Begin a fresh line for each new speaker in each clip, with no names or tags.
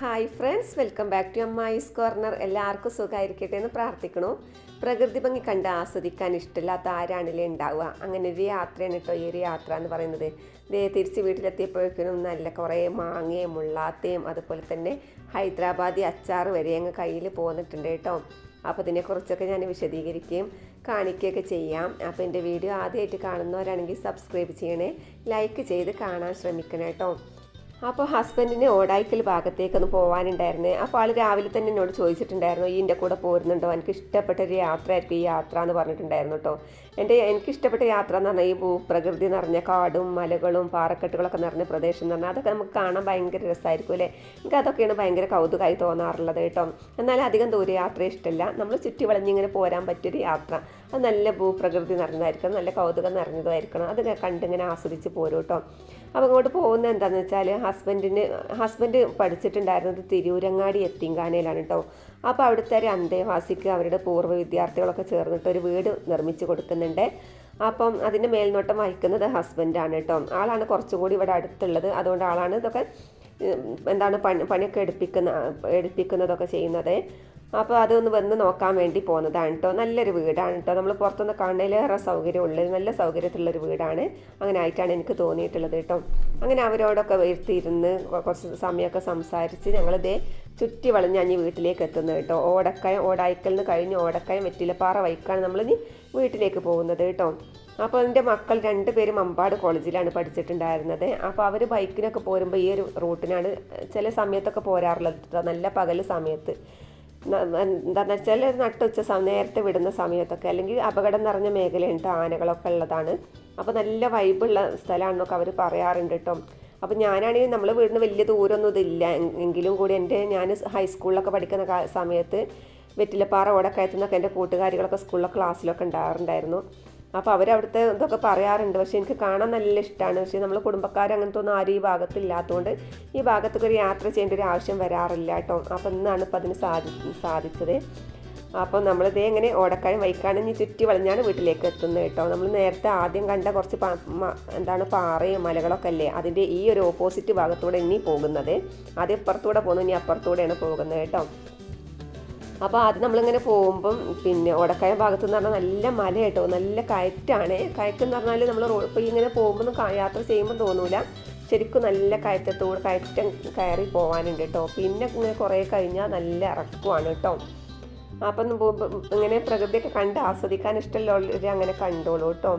Hi friends welcome back to Ammayi's corner എല്ലാവർക്കും സുഖമായിരിക്കട്ടെ എന്ന് പ്രാർത്ഥിക്കണു. പ്രകൃതി ഭംഗി കണ്ട് ആസ്വദിക്കാൻ ഇഷ്ടമില്ലാത്ത ആരാണല്ലേ ഉണ്ടാവുക? അങ്ങനെ ഒരു യാത്രയാണ് കേട്ടോ ഈ ഒരു യാത്ര എന്ന് പറയുന്നത്. ദേ തിരിച്ച് വീട്ടിലെത്തിയപ്പോഴേക്കും നല്ല കുറേ മാങ്ങയും മുള്ളാത്തയും അതുപോലെ തന്നെ ഹൈദരാബാദി അച്ചാർ വരെ അങ്ങ് കയ്യിൽ പോന്നിട്ടുണ്ട് കേട്ടോ. അപ്പോൾ ഇതിനെക്കുറിച്ചൊക്കെ ഞാൻ വിശദീകരിക്കുകയും കാണിക്കുകയൊക്കെ ചെയ്യാം. അപ്പോൾ എന്റെ വീഡിയോ ആദ്യമായിട്ട് കാണുന്നവരാണെങ്കിൽ സബ്സ്ക്രൈബ് ചെയ്യണേ. ലൈക്ക് ചെയ്ത് കാണാൻ ശ്രമിക്കണം കേട്ടോ. അപ്പോൾ ഹസ്ബൻഡിന് ഓടായിക്കൽ ഭാഗത്തേക്കൊന്ന് പോകാനുണ്ടായിരുന്നേ അപ്പോൾ ആൾ രാവിലെ തന്നെ എന്നോട് ചോദിച്ചിട്ടുണ്ടായിരുന്നു ഈ എന്റെ കൂടെ പോരുന്നുണ്ടോ? എനിക്ക് ഇഷ്ടപ്പെട്ട ഒരു യാത്രയായിരിക്കും ഈ യാത്ര എന്ന് പറഞ്ഞിട്ടുണ്ടായിരുന്നു കേട്ടോ എന്റെ എനിക്ക് ഇഷ്ടപ്പെട്ട യാത്ര എന്ന് പറഞ്ഞാൽ ഈ ഭൂപ്രകൃതി നിറഞ്ഞ കാടും മലകളും പാറക്കെട്ടുകളൊക്കെ നിറഞ്ഞ പ്രദേശം എന്ന് പറഞ്ഞാൽ അതൊക്കെ നമുക്ക് കാണാൻ ഭയങ്കര രസമായിരിക്കും അല്ലേ? എനിക്ക് അതൊക്കെയാണ് ഭയങ്കര കൗതുകമായി തോന്നാറുള്ളത് കേട്ടോ. എന്നാൽ അധികം ദൂര യാത്ര ഇഷ്ടമല്ല നമ്മൾ ചുറ്റി വളഞ്ഞിങ്ങനെ പോരാൻ പറ്റിയൊരു യാത്ര. അത് നല്ല ഭൂപ്രകൃതി നിറഞ്ഞതായിരിക്കണം നല്ല കൗതുകം നിറഞ്ഞതായിരിക്കണം അത് കണ്ടിങ്ങനെ ആസ്വദിച്ച് പോരും കേട്ടോ അപ്പോൾ അങ്ങോട്ട് പോകുന്നത് എന്താണെന്ന് വെച്ചാൽ ഹസ്ബൻഡിന് ഹസ്ബൻഡ് പഠിച്ചിട്ടുണ്ടായിരുന്നത് തിരൂരങ്ങാടി എത്തിങ്കാനയിലാണ് കേട്ടോ അപ്പോൾ അവിടുത്തെ ഒരു അന്തേവാസിക്ക് അവരുടെ പൂർവ വിദ്യാർത്ഥികളൊക്കെ ചേർന്നിട്ട് ഒരു വീട് നിർമ്മിച്ച് കൊടുക്കുന്നുണ്ട്. അപ്പം അതിന്റെ മേൽനോട്ടം വഹിക്കുന്നത് ഹസ്ബൻഡാണ് കേട്ടോ ആളാണ് കുറച്ചുകൂടി ഇവിടെ അടുത്തുള്ളത്. അതുകൊണ്ട് ആളാണ് ഇതൊക്കെ എന്താണ് പണി പണിയൊക്കെ എടുപ്പിക്കുന്ന എടുപ്പിക്കുന്നതൊക്കെ ചെയ്യുന്നത്. അപ്പോൾ അതൊന്ന് വന്ന് നോക്കാൻ വേണ്ടി പോകുന്നതാണ് കേട്ടോ നല്ലൊരു വീടാണ് കേട്ടോ നമ്മൾ പുറത്തുനിന്ന് കാണുന്നതിലേറെ സൗകര്യമുള്ളത് നല്ല സൗകര്യത്തിലുള്ളൊരു വീടാണ്. അങ്ങനെ ആയിട്ടാണ് എനിക്ക് തോന്നിയിട്ടുള്ളത് കേട്ടോ അങ്ങനെ അവരോടൊക്കെ വരുത്തിയിരുന്ന് കുറച്ച് സമയമൊക്കെ സംസാരിച്ച് ഞങ്ങളിതേ ചുറ്റി വളഞ്ഞ് അഞ്ഞ് വീട്ടിലേക്ക് എത്തുന്നത് കേട്ടോ ഓടക്കയം ഓടായിക്കൽ കഴിഞ്ഞ് ഓടക്കയം വെറ്റിലപ്പാറ വൈക്കാണ് നമ്മളിനി വീട്ടിലേക്ക് പോകുന്നത് കേട്ടോ അപ്പോൾ എന്റെ മക്കൾ രണ്ട് പേരും മമ്പാട് കോളേജിലാണ് പഠിച്ചിട്ടുണ്ടായിരുന്നത്. അപ്പോൾ അവർ ബൈക്കിനൊക്കെ പോരുമ്പോൾ ഈ ഒരു റൂട്ടിനാണ് ചില സമയത്തൊക്കെ പോരാറുള്ളത് നല്ല പകൽ സമയത്ത്. എന്താണെന്ന് വെച്ചാൽ നട്ടുച്ച നേരത്തെ വിടുന്ന സമയത്തൊക്കെ അല്ലെങ്കിൽ അപകടം നിറഞ്ഞ മേഖലയുണ്ട് ആനകളൊക്കെ ഉള്ളതാണ്. അപ്പോൾ നല്ല വൈബുള്ള സ്ഥലമാണെന്നൊക്കെ അവർ പറയാറുണ്ട് കേട്ടോ അപ്പോൾ ഞാനാണെങ്കിൽ നമ്മൾ വീടിന് വലിയ ദൂരമൊന്നും ഇതില്ല. എങ്കിലും കൂടി എന്റെ ഞാൻ ഹൈസ്കൂളിലൊക്കെ പഠിക്കുന്ന സമയത്ത് വെറ്റിലപ്പാറ ഓടക്കയത്തുനിന്നൊക്കെ എന്റെ കൂട്ടുകാരികളൊക്കെ സ്കൂളിലെ ക്ലാസ്സിലൊക്കെ ഉണ്ടാറുണ്ടായിരുന്നു അപ്പോൾ അവരവിടുത്തെ ഇതൊക്കെ പറയാറുണ്ട്. പക്ഷേ എനിക്ക് കാണാൻ നല്ല ഇഷ്ടമാണ് പക്ഷേ നമ്മൾ കുടുംബക്കാർ അങ്ങനത്തെ ഒന്നും ആരും ഈ ഭാഗത്തില്ലാത്തതുകൊണ്ട് ഈ ഭാഗത്തേക്ക് ഒരു യാത്ര ചെയ്യേണ്ട ഒരു ആവശ്യം വരാറില്ല കേട്ടോ. അപ്പോൾ ഇന്നാണ് ഇപ്പോൾ അതിന് സാധി സാധിച്ചത്. അപ്പോൾ നമ്മളിതേ ഇങ്ങനെ ഓടക്കായും വൈക്കാനും ചുറ്റി വളഞ്ഞാണ് വീട്ടിലേക്ക് എത്തുന്നത് കേട്ടോ. നമ്മൾ നേരത്തെ ആദ്യം കണ്ട കുറച്ച് എന്താണ് പാറയും മലകളൊക്കെ അല്ലേ? അതിന്റെ ഈ ഒരു ഓപ്പോസിറ്റ് ഭാഗത്തൂടെ ഇനി പോകുന്നത്. ആദ്യം ഇപ്പുറത്തൂടെ പോകുന്നു ഇനി അപ്പുറത്തൂടെയാണ് പോകുന്നത് കേട്ടോ. അപ്പോൾ അത് നമ്മളിങ്ങനെ പോകുമ്പം പിന്നെ ഓടക്കായ ഭാഗത്ത് എന്ന് പറഞ്ഞാൽ നല്ല മല കേട്ടോ നല്ല കയറ്റാണ്. കയറ്റെന്ന് പറഞ്ഞാൽ നമ്മൾ ഇപ്പോൾ ഇങ്ങനെ പോകുമ്പോൾ യാത്ര ചെയ്യുമ്പോൾ തോന്നൂല. ശരിക്കും നല്ല കയറ്റത്തോട് കയറ്റം കയറി പോകാനുണ്ട് കേട്ടോ. പിന്നെ ഇങ്ങനെ കുറേ കഴിഞ്ഞാൽ നല്ല ഇറക്കുവാണ് കേട്ടോ. അപ്പം ഇങ്ങനെ പ്രകൃതിയൊക്കെ കണ്ട് ആസ്വദിക്കാൻ ഇഷ്ടമുള്ളവർ അങ്ങനെ കണ്ടോളൂ കേട്ടോ.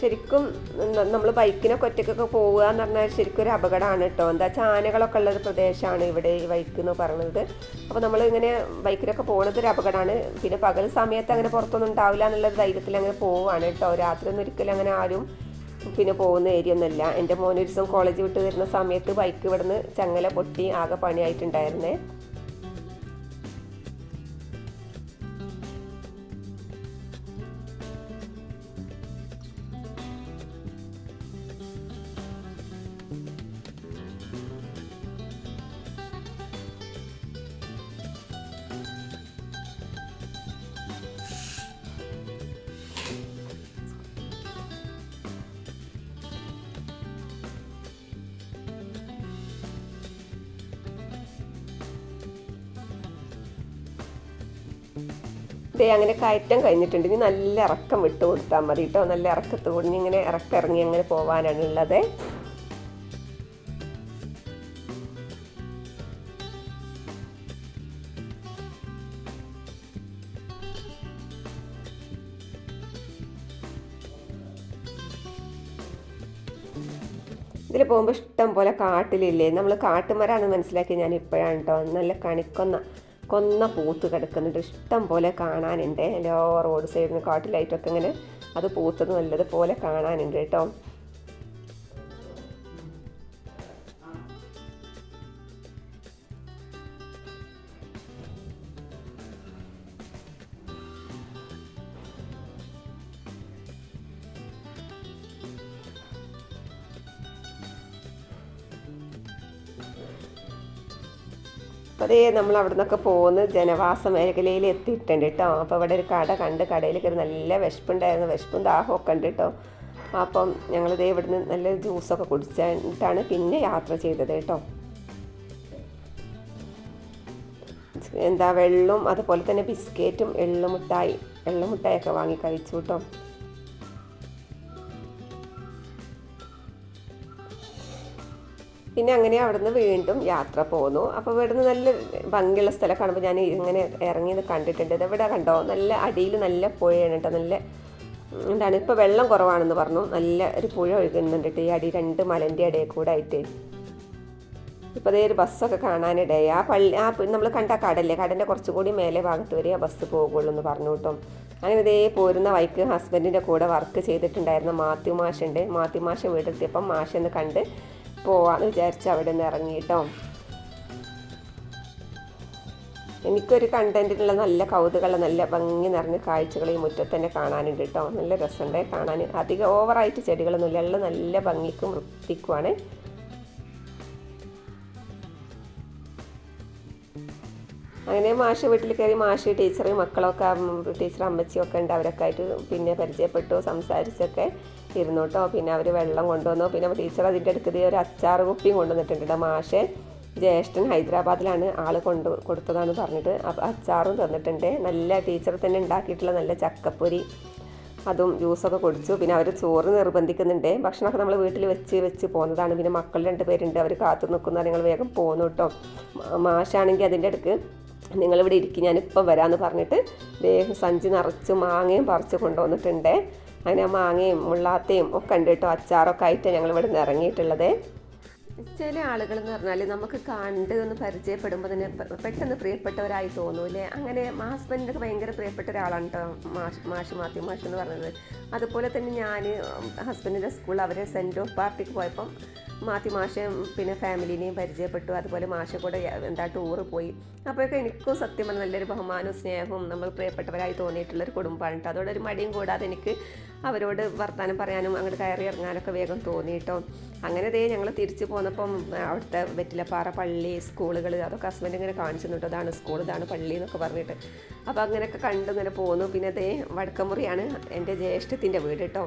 ശരിക്കും നമ്മൾ ബൈക്കിനൊക്കെ ഒറ്റയ്ക്കൊക്കെ പോവുക എന്ന് പറഞ്ഞാൽ ശരിക്കും ഒരു അപകടമാണ് കേട്ടോ. എന്താ ചാനകളൊക്കെ ആനകളൊക്കെ ഉള്ളൊരു പ്രദേശമാണ് ഇവിടെ ഈ ബൈക്ക് എന്ന് പറയുന്നത്. അപ്പോൾ നമ്മൾ ഇങ്ങനെ ബൈക്കിലൊക്കെ പോകുന്നത് ഒരു അപകടമാണ്. പിന്നെ പകൽ സമയത്ത് അങ്ങനെ പുറത്തൊന്നും ഉണ്ടാവില്ല എന്നുള്ളൊരു ധൈര്യത്തിൽ അങ്ങനെ പോവുകയാണ് കേട്ടോ. രാത്രി ഒന്നും ഒരിക്കലും അങ്ങനെ ആരും പിന്നെ പോകുന്ന ഏരിയ ഒന്നുമല്ല എന്റെ മോനൊരു ദിവസം കോളേജ് വിട്ട് വരുന്ന സമയത്ത് ബൈക്ക് ഇവിടുന്ന് ചങ്ങല പൊട്ടി ആകെ പണിയായിട്ടുണ്ടായിരുന്നേ. ദേ അങ്ങനെ കയറ്റം കഴിഞ്ഞിട്ടുണ്ട്. ഇനി നല്ല ഇറക്കം വിട്ട് കൊടുത്താൽ മതി കേട്ടോ നല്ല ഇറക്കത്ത് കൊണ്ട് ഇങ്ങനെ ഇറക്കിറങ്ങി അങ്ങനെ പോകാനാണ് ഉള്ളത്. ഇതിൽ പോകുമ്പോൾ ഇഷ്ടം പോലെ കാട്ടിലില്ലേ? നമ്മൾ കാട്ടുമരാണെന്ന് മനസ്സിലാക്കി ഞാൻ ഇപ്പോഴാണ് കേട്ടോ നല്ല കണിക്കൊന്ന കൊന്ന പൂത്ത് കിടക്കുന്നുണ്ട്. ഇഷ്ടം പോലെ കാണാനുണ്ട്. എല്ലാ റോഡ് സൈഡിന് കാട്ടിലായിട്ടൊക്കെ ഇങ്ങനെ അത് പൂത്തത് നല്ലതുപോലെ കാണാനുണ്ട് കേട്ടോ. അതേ നമ്മൾ അവിടെ നിന്നൊക്കെ പോകുന്ന ജനവാസ മേഖലയിൽ എത്തിയിട്ടുണ്ട് കേട്ടോ. അപ്പോൾ ഇവിടെ ഒരു കട കണ്ട് കടയിൽ കയറി നല്ല വിശപ്പുണ്ടായിരുന്നു. വിശപ്പും ദാഹമൊക്കെ ഉണ്ട് കേട്ടോ. അപ്പം ഞങ്ങളിതേ ഇവിടുന്ന് നല്ല ജ്യൂസൊക്കെ കുടിച്ചിട്ടാണ് പിന്നെ യാത്ര ചെയ്തത് കേട്ടോ. എന്താ വെള്ളം അതുപോലെ തന്നെ ബിസ്ക്കറ്റും എള്ളുമുട്ടായി ഒക്കെ വാങ്ങി കഴിച്ചു കേട്ടോ. പിന്നെ അങ്ങനെ അവിടുന്ന് വീണ്ടും യാത്ര പോന്നു. അപ്പോൾ ഇവിടുന്ന് നല്ല ഭംഗിയുള്ള സ്ഥലം കാണുമ്പോൾ ഞാൻ ഇങ്ങനെ ഇറങ്ങി കണ്ടിട്ടുണ്ട്. ഇത് ഇവിടെ കണ്ടോ? നല്ല അടിയിൽ നല്ല പുഴയാണ് കേട്ടോ. നല്ല എന്താണ് ഇപ്പോൾ വെള്ളം കുറവാണെന്ന് പറഞ്ഞു. നല്ല ഒരു പുഴ ഒഴുകുന്നുണ്ട് ഈ അടി രണ്ട് മലന്റെ ഇടയിൽ കൂടെ ആയിട്ട്. ഇപ്പോൾ അതേ ഒരു ബസ്സൊക്കെ കാണാനിടയായി. ആ പള്ളി ആ നമ്മൾ കണ്ട കടല്ലേ? കടലിന്റെ കുറച്ചുകൂടി മേലെ ഭാഗത്ത് വരെ ആ ബസ് പോകുള്ളൂ എന്ന് പറഞ്ഞു കേട്ടോ. അങ്ങനെ ഇതേ പോരുന്ന വൈക്ക് ഹസ്ബൻഡിന്റെ കൂടെ വർക്ക് ചെയ്തിട്ടുണ്ടായിരുന്ന മാത്യു മാഷുണ്ട്. മാത്യു മാഷ വീടെത്തിയപ്പം മാഷെന്ന് കണ്ട് പോവാന്ന് വിചാരിച്ച് അവിടെ നിന്ന് ഇറങ്ങി കേട്ടോ എനിക്കൊരു കണ്ടന്റിനുള്ള നല്ല കൗതുകമുള്ള നല്ല ഭംഗി നിറഞ്ഞ കാഴ്ചകൾ ഈ മുറ്റത്ത് തന്നെ കാണാനുണ്ട് കേട്ടോ. നല്ല രസമുണ്ട് കാണാൻ. അധികം ഓവറായിട്ട് ചെടികളൊന്നുമില്ല. ഉള്ള നല്ല ഭംഗിക്കും വൃത്തിക്കുമാണ്. അങ്ങനെ മാഷ് വീട്ടിൽ കയറി മാഷ് ടീച്ചർ മക്കളൊക്കെ ടീച്ചർ അമ്മച്ചിയൊക്കെ ഉണ്ട്. അവരൊക്കെ ആയിട്ട് പിന്നെ പരിചയപ്പെട്ടു സംസാരിച്ചൊക്കെ. ഇരുന്നു കേട്ടോ. പിന്നെ അവർ വെള്ളം കൊണ്ടുവന്നു. പിന്നെ ടീച്ചർ അതിന്റെ അടുക്കത് ഒരു അച്ചാർ കുപ്പിയും കൊണ്ടുവന്നിട്ടുണ്ട് മാഷെ. ജ്യേഷ്ഠൻ ഹൈദരാബാദിലാണ് ആൾ കൊണ്ട് കൊടുത്തതാണ് പറഞ്ഞിട്ട് അച്ചാറും തന്നിട്ടുണ്ട്. നല്ല ടീച്ചർ തന്നെ ഉണ്ടാക്കിയിട്ടുള്ള നല്ല ചക്കപ്പൊരി. അതും ജ്യൂസൊക്കെ കുടിച്ചു. പിന്നെ അവർ ചോറ് നിർബന്ധിക്കുന്നുണ്ട്. ഭക്ഷണമൊക്കെ നമ്മൾ വീട്ടിൽ വെച്ച് വെച്ച് പോകുന്നതാണ് പിന്നെ മക്കൾ രണ്ട് പേരുണ്ട് അവർ കാത്തു നിൽക്കുന്ന. നിങ്ങൾ വേഗം പോകുന്നു കേട്ടോ. മാഷാണെങ്കിൽ അതിന്റെ അടുക്ക് നിങ്ങളിവിടെ ഇരിക്കും. ഞാനിപ്പം വരാമെന്ന് പറഞ്ഞിട്ട് വേഗം സഞ്ചി നിറച്ച് മാങ്ങയും പറിച്ച് കൊണ്ടുവന്നിട്ടുണ്ട്. അങ്ങനെ മാങ്ങയും മുള്ളാത്തയും ഒക്കെ ഉണ്ട് കേട്ടോ. അച്ചാറൊക്കെ ആയിട്ട് ഞങ്ങൾ ഇവിടെ നിന്ന് ഇറങ്ങിയിട്ടുള്ളത്. ചില ആളുകൾ എന്ന് പറഞ്ഞാൽ നമുക്ക് കണ്ട് ഒന്ന് പരിചയപ്പെടുമ്പോൾ തന്നെ പെട്ടെന്ന് പ്രിയപ്പെട്ടവരായി തോന്നൂലേ അങ്ങനെ ഹസ്ബൻഡിനൊക്കെ ഭയങ്കര പ്രിയപ്പെട്ട ഒരാളാണ് കേട്ടോ മാഷ് മാഷ് മാത്യു മാഷ് എന്ന് പറഞ്ഞത് അതുപോലെ തന്നെ ഞാൻ ഹസ്ബൻഡിന്റെ സ്കൂളിൽ അവരെ സെന്റ് ഓഫ് പാർട്ടിക്ക് പോയപ്പം മാത്യു മാഷയും പിന്നെ ഫാമിലിനെയും പരിചയപ്പെട്ടു. അതുപോലെ മാഷ കൂടെ എന്താ ടൂറ് പോയി. അപ്പോഴൊക്കെ എനിക്കും സത്യം പറഞ്ഞാൽ നല്ലൊരു ബഹുമാനവും സ്നേഹവും നമ്മൾ പ്രിയപ്പെട്ടവരായി തോന്നിയിട്ടുള്ളൊരു കുടുംബമാണ് കേട്ടോ അതോടെ ഒരു മടിയും കൂടാതെ എനിക്ക് അവരോട് വർത്തമാനം പറയാനും അങ്ങോട്ട് കയറി ഇറങ്ങാനൊക്കെ വേഗം തോന്നി കേട്ടോ അങ്ങനെ ദേ ഞങ്ങൾ തിരിച്ചു പോന്നപ്പം അവിടുത്തെ വെറ്റിലപ്പാറ പള്ളി സ്കൂളുകൾ അതൊക്കെ ഹസ്ബൻഡ് ഇങ്ങനെ കാണിച്ചു കേട്ടോ അതാണ് സ്കൂൾ ഇതാണ് പള്ളി എന്നൊക്കെ പറഞ്ഞിട്ട്. അപ്പോൾ അങ്ങനെയൊക്കെ കണ്ടു ഇങ്ങനെ പോന്നു. പിന്നെ അതേ വടക്കമുറിയാണ് എന്റെ ജ്യേഷ്ഠത്തിന്റെ വീട് കേട്ടോ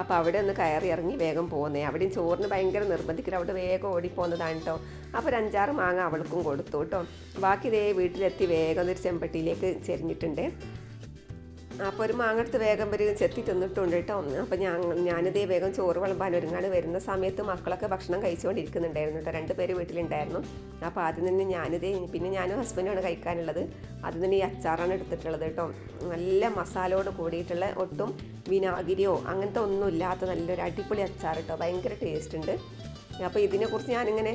അപ്പോൾ അവിടെ ഒന്ന് കയറി ഇറങ്ങി വേഗം പോകുന്നേ അവിടെയും ചോറിന് ഭയങ്കര നിർബന്ധിക്കൽ അവിടെ വേഗം ഓടിപ്പോകുന്നതാണ് കേട്ടോ അപ്പോൾ ഒരു അഞ്ചാറ് മാങ്ങ അവൾക്കും കൊടുത്തു കേട്ടോ ബാക്കി ഇതേ വീട്ടിലെത്തി വേഗം ഒരു ചെമ്പട്ടിയിലേക്ക് ചെരിഞ്ഞിട്ടുണ്ട്. അപ്പോൾ ഒരു മാങ്ങടുത്ത് വേഗം വരും ചെത്തി തിന്നിട്ടുണ്ട് കേട്ടോ അപ്പോൾ ഞാൻ ഞാനിതേ വേഗം ചോറ് വിളമ്പാൻ ഒരുങ്ങാണ്. വരുന്ന സമയത്ത് മക്കളൊക്കെ ഭക്ഷണം കഴിച്ചുകൊണ്ടിരിക്കുന്നുണ്ടായിരുന്നു കേട്ടോ. രണ്ട് പേര് വീട്ടിലുണ്ടായിരുന്നു. അപ്പോൾ ആദ്യം തന്നെ ഞാനിതേ പിന്നെ ഞാനും ഹസ്ബൻഡാണ് കഴിക്കാനുള്ളത്. ആദ്യം തന്നെ ഈ അച്ചാറാണ് എടുത്തിട്ടുള്ളത് കേട്ടോ. നല്ല മസാലയോട് കൂടിയിട്ടുള്ള ഒട്ടും വിനാഗിരിയോ അങ്ങനത്തെ ഒന്നും ഇല്ലാത്ത നല്ലൊരു അടിപൊളി അച്ചാർ കേട്ടോ. ഭയങ്കര ടേസ്റ്റ് ഉണ്ട്. അപ്പോൾ ഇതിനെക്കുറിച്ച് ഞാനിങ്ങനെ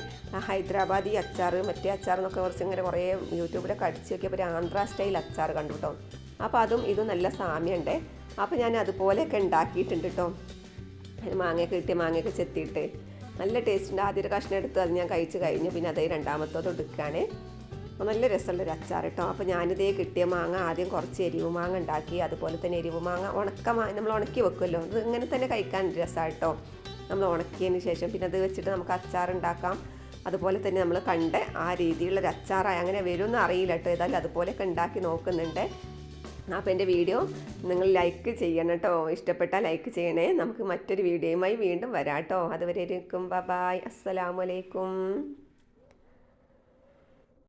ഹൈദരാബാദി അച്ചാർ മറ്റേ അച്ചാർ എന്നൊക്കെ കുറച്ച് ഇങ്ങനെ കുറേ യൂട്യൂബിലൊക്കെ അടിച്ച് നോക്കിയപ്പോൾ ഒരു ആന്ധ്ര സ്റ്റൈൽ അച്ചാർ കണ്ടു കേട്ടോ. അപ്പോൾ അതും ഇതും നല്ല സാമ്യമുണ്ട് അപ്പോൾ ഞാൻ അതുപോലെയൊക്കെ ഉണ്ടാക്കിയിട്ടുണ്ട് കേട്ടോ മാങ്ങയൊക്കെ കിട്ടിയ മാങ്ങയൊക്കെ ചെത്തിയിട്ട് നല്ല ടേസ്റ്റ് ഉണ്ട്. ആദ്യം ഒരു കഷ്ണം എടുത്ത് അത് ഞാൻ കഴിച്ച് കഴിഞ്ഞു. പിന്നെ അതേ രണ്ടാമത്തോട് എടുക്കുകയാണ്. നല്ല രസമുള്ളൊരു അച്ചാർ കേട്ടോ അപ്പോൾ ഞാനിതേ കിട്ടിയ മാങ്ങ ആദ്യം കുറച്ച് എരിവ് മാങ്ങ ഉണ്ടാക്കി. അതുപോലെ തന്നെ എരിവ് മാങ്ങ ഉണക്ക നമ്മൾ ഉണക്കി വെക്കുമല്ലോ. അത് ഇങ്ങനെ തന്നെ കഴിക്കാൻ രസമാണ് കേട്ടോ നമ്മൾ ഉണക്കിയതിന് ശേഷം പിന്നെ അത് വെച്ചിട്ട് നമുക്ക് അച്ചാർ ഉണ്ടാക്കാം. അതുപോലെ തന്നെ നമ്മൾ കണ്ട് ആ രീതിയിലുള്ളൊരു അച്ചാറായി. അങ്ങനെ വരുമെന്ന് അറിയില്ല കേട്ടോ ഏതായാലും അതുപോലെയൊക്കെ ഉണ്ടാക്കി നോക്കുന്നുണ്ട്. അപ്പോൾ എന്റെ വീഡിയോ നിങ്ങൾ ലൈക്ക് ചെയ്യണം കേട്ടോ ഇഷ്ടപ്പെട്ടാൽ ലൈക്ക് ചെയ്യണേ. നമുക്ക് മറ്റൊരു വീഡിയോയുമായി വീണ്ടും വരാം കേട്ടോ അതുവരെ ഇരിക്കും ബൈ അസ്സലാമലൈക്കും